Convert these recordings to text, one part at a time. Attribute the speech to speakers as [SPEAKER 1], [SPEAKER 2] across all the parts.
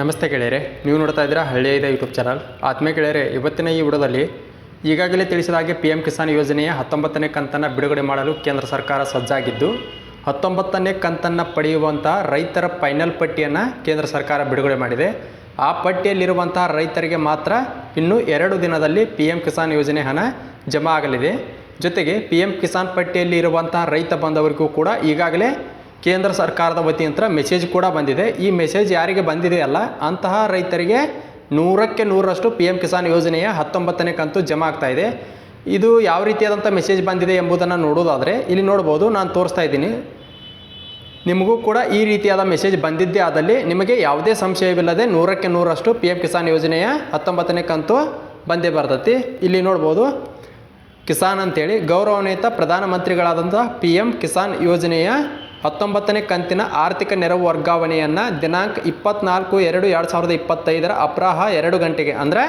[SPEAKER 1] ನಮಸ್ತೆ ಗೆಳೆಯರೆ, ನೀವು ನೋಡ್ತಾ ಇದ್ದೀರಾ ಹಳ್ಳಿಯ ಇದೆ ಯೂಟ್ಯೂಬ್ ಚಾನಲ್. ಆತ್ಮೀಯ ಗೆಳೆಯರೆ, ಇವತ್ತಿನ ಈ ವಿಡಿಯೋದಲ್ಲಿ ಈಗಾಗಲೇ ತಿಳಿಸಿದ ಹಾಗೆ ಪಿ ಎಂ ಕಿಸಾನ್ ಯೋಜನೆಯ ಹತ್ತೊಂಬತ್ತನೇ ಕಂತನ್ನು ಬಿಡುಗಡೆ ಮಾಡಲು ಕೇಂದ್ರ ಸರ್ಕಾರ ಸಜ್ಜಾಗಿದ್ದು, ಹತ್ತೊಂಬತ್ತನೇ ಕಂತನ್ನು ಪಡೆಯುವಂಥ ರೈತರ ಫೈನಲ್ ಪಟ್ಟಿಯನ್ನು ಕೇಂದ್ರ ಸರ್ಕಾರ ಬಿಡುಗಡೆ ಮಾಡಿದೆ. ಆ ಪಟ್ಟಿಯಲ್ಲಿರುವಂತಹ ರೈತರಿಗೆ ಮಾತ್ರ ಇನ್ನು ಎರಡು ದಿನದಲ್ಲಿ ಪಿ ಎಂ ಕಿಸಾನ್ ಯೋಜನೆ ಹಣ ಜಮಾ ಆಗಲಿದೆ. ಜೊತೆಗೆ ಪಿ ಎಂ ಕಿಸಾನ್ ಪಟ್ಟಿಯಲ್ಲಿ ಇರುವಂತಹ ರೈತ ಬಂದವರಿಗೂ ಕೂಡ ಈಗಾಗಲೇ ಕೇಂದ್ರ ಸರ್ಕಾರದ ವತಿಯಿಂದ ಮೆಸೇಜ್ ಕೂಡ ಬಂದಿದೆ. ಈ ಮೆಸೇಜ್ ಯಾರಿಗೆ ಬಂದಿದೆಯಲ್ಲ ಅಂತಹ ರೈತರಿಗೆ ನೂರಕ್ಕೆ ನೂರರಷ್ಟು ಪಿ ಎಂ ಕಿಸಾನ್ ಯೋಜನೆಯ ಹತ್ತೊಂಬತ್ತನೇ ಕಂತು ಜಮಾ ಆಗ್ತಾ ಇದೆ. ಇದು ಯಾವ ರೀತಿಯಾದಂಥ ಮೆಸೇಜ್ ಬಂದಿದೆ ಎಂಬುದನ್ನು ನೋಡೋದಾದರೆ, ಇಲ್ಲಿ ನೋಡ್ಬೋದು, ನಾನು ತೋರಿಸ್ತಾ ಇದ್ದೀನಿ. ನಿಮಗೂ ಕೂಡ ಈ ರೀತಿಯಾದ ಮೆಸೇಜ್ ಬಂದಿದ್ದೇ ಆದಲ್ಲಿ ನಿಮಗೆ ಯಾವುದೇ ಸಂಶಯವಿಲ್ಲದೆ ನೂರಕ್ಕೆ ನೂರಷ್ಟು ಪಿ ಎಂ ಕಿಸಾನ್ ಯೋಜನೆಯ ಹತ್ತೊಂಬತ್ತನೇ ಕಂತು ಬಂದೇ ಬರ್ತೈತಿ. ಇಲ್ಲಿ ನೋಡ್ಬೋದು ಕಿಸಾನ್ ಅಂತೇಳಿ ಗೌರವಾನ್ವಿತ ಪ್ರಧಾನಮಂತ್ರಿಗಳಾದಂಥ ಪಿ ಎಂ ಕಿಸಾನ್ ಯೋಜನೆಯ ಹತ್ತೊಂಬತ್ತನೇ ಕಂತಿನ ಆರ್ಥಿಕ ನೆರವು ವರ್ಗಾವಣೆಯನ್ನು ದಿನಾಂಕ ಇಪ್ಪತ್ನಾಲ್ಕು ಎರಡು ಎರಡು ಸಾವಿರದ ಇಪ್ಪತ್ತೈದರ ಅಪರಾಹ ಎರಡು ಗಂಟೆಗೆ, ಅಂದರೆ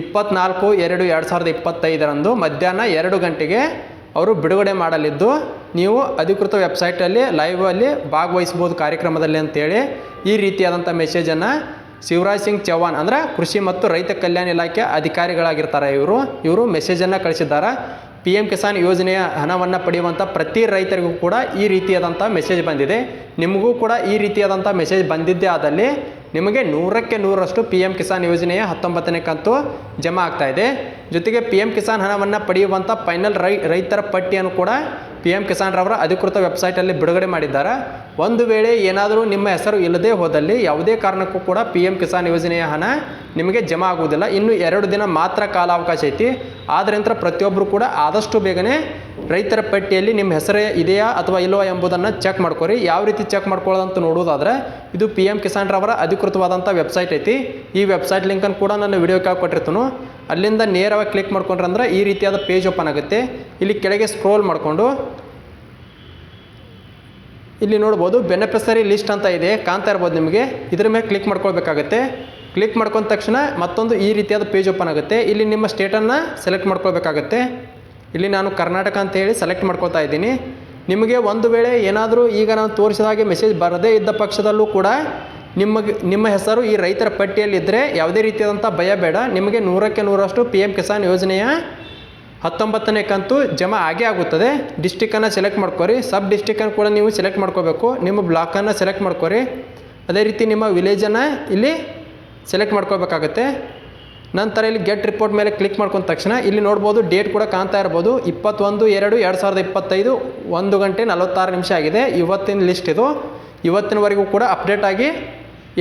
[SPEAKER 1] ಇಪ್ಪತ್ನಾಲ್ಕು ಎರಡು ಎರಡು ಸಾವಿರದ ಇಪ್ಪತ್ತೈದರಂದು ಮಧ್ಯಾಹ್ನ ಎರಡು ಗಂಟೆಗೆ ಅವರು ಬಿಡುಗಡೆ ಮಾಡಲಿದ್ದು, ನೀವು ಅಧಿಕೃತ ವೆಬ್ಸೈಟಲ್ಲಿ ಲೈವಲ್ಲಿ ಭಾಗವಹಿಸ್ಬೋದು ಕಾರ್ಯಕ್ರಮದಲ್ಲಿ ಅಂತೇಳಿ ಈ ರೀತಿಯಾದಂಥ ಮೆಸೇಜನ್ನು ಶಿವರಾಜ್ ಸಿಂಗ್ ಚೌಹಾಣ್ ಅಂದರೆ ಕೃಷಿ ಮತ್ತು ರೈತ ಕಲ್ಯಾಣ ಇಲಾಖೆ ಅಧಿಕಾರಿಗಳಾಗಿರ್ತಾರೆ ಇವರು. ಇವರು ಮೆಸೇಜನ್ನು ಕಳಿಸಿದ್ದಾರೆ. ಪಿ ಎಂ ಕಿಸಾನ್ ಯೋಜನೆಯ ಹಣವನ್ನು ಪಡೆಯುವಂಥ ಪ್ರತಿ ರೈತರಿಗೂ ಕೂಡ ಈ ರೀತಿಯಾದಂಥ ಮೆಸೇಜ್ ಬಂದಿದೆ. ನಿಮಗೂ ಕೂಡ ಈ ರೀತಿಯಾದಂಥ ಮೆಸೇಜ್ ಬಂದಿದ್ದೇ ಆದಲ್ಲಿ ನಿಮಗೆ ನೂರಕ್ಕೆ ನೂರರಷ್ಟು ಪಿ ಎಂ ಕಿಸಾನ್ ಯೋಜನೆಯ ಹತ್ತೊಂಬತ್ತನೇ ಕಂತು ಜಮಾ ಆಗ್ತಾ ಇದೆ. ಜೊತೆಗೆ ಪಿ ಎಂ ಕಿಸಾನ್ ಹಣವನ್ನು ಪಡೆಯುವಂಥ ಫೈನಲ್ ರೈ, ರೈತರ ಪಟ್ಟಿಯನ್ನು ಕೂಡ ಪಿ ಎಂ ಕಿಸಾನ್ ರವರ ಅಧಿಕೃತ ವೆಬ್ಸೈಟಲ್ಲಿ ಬಿಡುಗಡೆ ಮಾಡಿದ್ದಾರೆ. ಒಂದು ವೇಳೆ ಏನಾದರೂ ನಿಮ್ಮ ಹೆಸರು ಇಲ್ಲದೆ ಹೋದಲ್ಲಿ ಯಾವುದೇ ಕಾರಣಕ್ಕೂ ಕೂಡ ಪಿ ಎಂ ಕಿಸಾನ್ ಯೋಜನೆಯ ಹಣ ನಿಮಗೆ ಜಮಾ ಆಗುವುದಿಲ್ಲ. ಇನ್ನು ಎರಡು ದಿನ ಮಾತ್ರ ಕಾಲಾವಕಾಶ ಐತಿ. ಆದ್ದರಿಂದ ಪ್ರತಿಯೊಬ್ಬರು ಕೂಡ ಆದಷ್ಟು ಬೇಗನೆ ರೈತರ ಪಟ್ಟಿಯಲ್ಲಿ ನಿಮ್ಮ ಹೆಸರೇ ಇದೆಯಾ ಅಥವಾ ಇಲ್ಲವಾ ಎಂಬುದನ್ನು ಚೆಕ್ ಮಾಡ್ಕೊರಿ. ಯಾವ ರೀತಿ ಚೆಕ್ ಮಾಡ್ಕೊಳ್ಳೋದಂತ ನೋಡೋದಾದರೆ ಇದು ಪಿ ಎಂ ಕಿಸಾನ್ ರವರ ಅಧಿಕೃತವಾದಂಥ ವೆಬ್ಸೈಟ್ ಐತಿ. ಈ ವೆಬ್ಸೈಟ್ ಲಿಂಕನ್ನು ಕೂಡ ನಾನು ವಿಡಿಯೋ ಕೊಟ್ಟಿರ್ತೀನಿ ಅಲ್ಲಿಂದ ನೇರವಾಗಿ ಕ್ಲಿಕ್ ಮಾಡ್ಕೊಂಡ್ರೆ ಅಂದರೆ ಈ ರೀತಿಯಾದ ಪೇಜ್ ಓಪನ್ ಆಗುತ್ತೆ. ಇಲ್ಲಿ ಕೆಳಗೆ ಸ್ಕ್ರೋಲ್ ಮಾಡಿಕೊಂಡು ಇಲ್ಲಿ ನೋಡ್ಬೋದು ಬೆನಿಫಿಸರಿ ಲಿಸ್ಟ್ ಅಂತ ಇದೆ. ಕಾಣ್ತಾ ಇರ್ಬೋದು ನಿಮಗೆ. ಇದ್ರ ಮೇಲೆ ಕ್ಲಿಕ್ ಮಾಡ್ಕೊಳ್ಬೇಕಾಗುತ್ತೆ. ಕ್ಲಿಕ್ ಮಾಡ್ಕೊಂಡ ತಕ್ಷಣ ಮತ್ತೊಂದು ಈ ರೀತಿಯಾದ ಪೇಜ್ ಓಪನ್ ಆಗುತ್ತೆ. ಇಲ್ಲಿ ನಿಮ್ಮ ಸ್ಟೇಟನ್ನು ಸೆಲೆಕ್ಟ್ ಮಾಡ್ಕೊಳ್ಬೇಕಾಗತ್ತೆ. ಇಲ್ಲಿ ನಾನು ಕರ್ನಾಟಕ ಅಂತ ಹೇಳಿ ಸೆಲೆಕ್ಟ್ ಮಾಡ್ಕೋತಾ ಇದ್ದೀನಿ. ನಿಮಗೆ ಒಂದು ವೇಳೆ ಏನಾದರೂ ಈಗ ನಾನು ತೋರಿಸಿದ ಹಾಗೆ ಮೆಸೇಜ್ ಬರದೇ ಇದ್ದ ಪಕ್ಷದಲ್ಲೂ ಕೂಡ ನಿಮಗೆ, ನಿಮ್ಮ ಹೆಸರು ಈ ರೈತರ ಪಟ್ಟಿಯಲ್ಲಿದ್ದರೆ ಯಾವುದೇ ರೀತಿಯಾದಂಥ ಭಯ ಬೇಡ. ನಿಮಗೆ ನೂರಕ್ಕೆ ನೂರಷ್ಟು ಪಿ ಎಂ ಕಿಸಾನ್ ಯೋಜನೆಯ ಹತ್ತೊಂಬತ್ತನೇ ಕಂತು ಜಮಾ ಆಗೇ ಆಗುತ್ತದೆ. ಡಿಸ್ಟಿಕ್ಕನ್ನು ಸೆಲೆಕ್ಟ್ ಮಾಡ್ಕೊರಿ. ಸಬ್ ಡಿಸ್ಟಿಕ್ಕನ್ನು ಕೂಡ ನೀವು ಸೆಲೆಕ್ಟ್ ಮಾಡ್ಕೋಬೇಕು. ನಿಮ್ಮ ಬ್ಲಾಕನ್ನು ಸೆಲೆಕ್ಟ್ ಮಾಡ್ಕೊರಿ. ಅದೇ ರೀತಿ ನಿಮ್ಮ ವಿಲೇಜನ್ನು ಇಲ್ಲಿ ಸೆಲೆಕ್ಟ್ ಮಾಡ್ಕೋಬೇಕಾಗತ್ತೆ. ನಂತರ ಇಲ್ಲಿ ಗೆಟ್ ರಿಪೋರ್ಟ್ ಮೇಲೆ ಕ್ಲಿಕ್ ಮಾಡ್ಕೊಂಡ ತಕ್ಷಣ ಇಲ್ಲಿ ನೋಡ್ಬೋದು ಡೇಟ್ ಕೂಡ ಕಾಣ್ತಾ ಇರ್ಬೋದು. ಇಪ್ಪತ್ತೊಂದು, ಎರಡು ಎರಡು ಸಾವಿರದ ಇಪ್ಪತ್ತೈದು, ಒಂದು ಗಂಟೆ ನಲವತ್ತಾರು ನಿಮಿಷ ಆಗಿದೆ. ಇವತ್ತಿನ ಲಿಸ್ಟ್ ಇದು. ಇವತ್ತಿನವರೆಗೂ ಕೂಡ ಅಪ್ಡೇಟ್ ಆಗಿ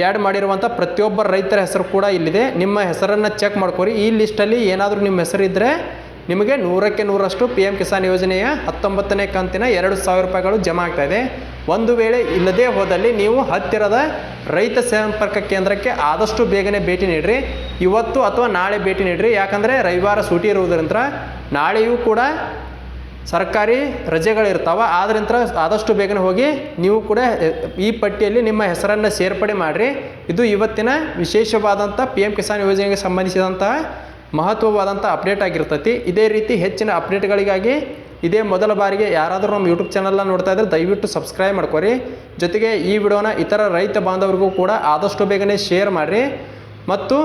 [SPEAKER 1] ಆ್ಯಡ್ ಮಾಡಿರುವಂಥ ಪ್ರತಿಯೊಬ್ಬ ರೈತರ ಹೆಸರು ಕೂಡ ಇಲ್ಲಿದೆ. ನಿಮ್ಮ ಹೆಸರನ್ನು ಚೆಕ್ ಮಾಡ್ಕೊರಿ. ಈ ಲಿಸ್ಟಲ್ಲಿ ಏನಾದರೂ ನಿಮ್ಮ ಹೆಸರಿದ್ದರೆ ನಿಮಗೆ ನೂರಕ್ಕೆ ನೂರಷ್ಟು ಪಿ ಎಂ ಕಿಸಾನ್ ಯೋಜನೆಯ ಹತ್ತೊಂಬತ್ತನೇ ಕಂತಿನ ಎರಡು ಸಾವಿರ ರೂಪಾಯಿಗಳು ಜಮಾ ಆಗ್ತಾಯಿದೆ ಒಂದು ವೇಳೆ ಇಲ್ಲದೇ ಹೋದಲ್ಲಿ ನೀವು ಹತ್ತಿರದ ರೈತ ಸಂಪರ್ಕ ಕೇಂದ್ರಕ್ಕೆ ಆದಷ್ಟು ಬೇಗನೆ ಭೇಟಿ ನೀಡಿರಿ. ಇವತ್ತು ಅಥವಾ ನಾಳೆ ಭೇಟಿ ನೀಡಿರಿ. ಯಾಕಂದರೆ ರವಿವಾರ ಸೂಟಿ ಇರುವುದರಿಂದ ನಾಳೆಯೂ ಕೂಡ ಸರ್ಕಾರಿ ರಜೆಗಳಿರ್ತಾವೆ ಆದ್ರಿಂದ ಆದಷ್ಟು ಬೇಗನೆ ಹೋಗಿ ನೀವು ಕೂಡ ಈ ಪಟ್ಟಿಯಲ್ಲಿ ನಿಮ್ಮ ಹೆಸರನ್ನು ಸೇರ್ಪಡೆ ಮಾಡಿರಿ. ಇದು ಇವತ್ತಿನ ವಿಶೇಷವಾದಂಥ ಪಿ ಎಂ ಕಿಸಾನ್ ಯೋಜನೆಗೆ ಸಂಬಂಧಿಸಿದಂತಹ ಮಹತ್ವವಾದಂಥ ಅಪ್ಡೇಟ್ ಆಗಿರ್ತೈತಿ. ಇದೇ ರೀತಿ ಹೆಚ್ಚಿನ ಅಪ್ಡೇಟ್ಗಳಿಗಾಗಿ ಇದೇ ಮೊದಲ ಬಾರಿಗೆ ಯಾರಾದರೂ ನಮ್ಮ ಯೂಟ್ಯೂಬ್ ಚಾನಲ್ನ ನೋಡ್ತಾ ಇದ್ದರೆ ದಯವಿಟ್ಟು ಸಬ್ಸ್ಕ್ರೈಬ್ ಮಾಡ್ಕೊರಿ. ಜೊತೆಗೆ ಈ ವಿಡಿಯೋನ ಇತರ ರೈತ ಬಾಂಧವರಿಗೂ ಕೂಡ ಆದಷ್ಟು ಬೇಗನೆ ಶೇರ್ ಮಾಡಿರಿ. ಮತ್ತು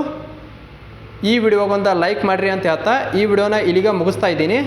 [SPEAKER 1] ಈ ವಿಡಿಯೋಗೊಂದು ಲೈಕ್ ಮಾಡಿರಿ ಅಂತ ಹೇಳ್ತಾ ಈ ವಿಡಿಯೋನ ಇಲ್ಲಿಗೆ ಮುಗಿಸ್ತಾ ಇದ್ದೀನಿ.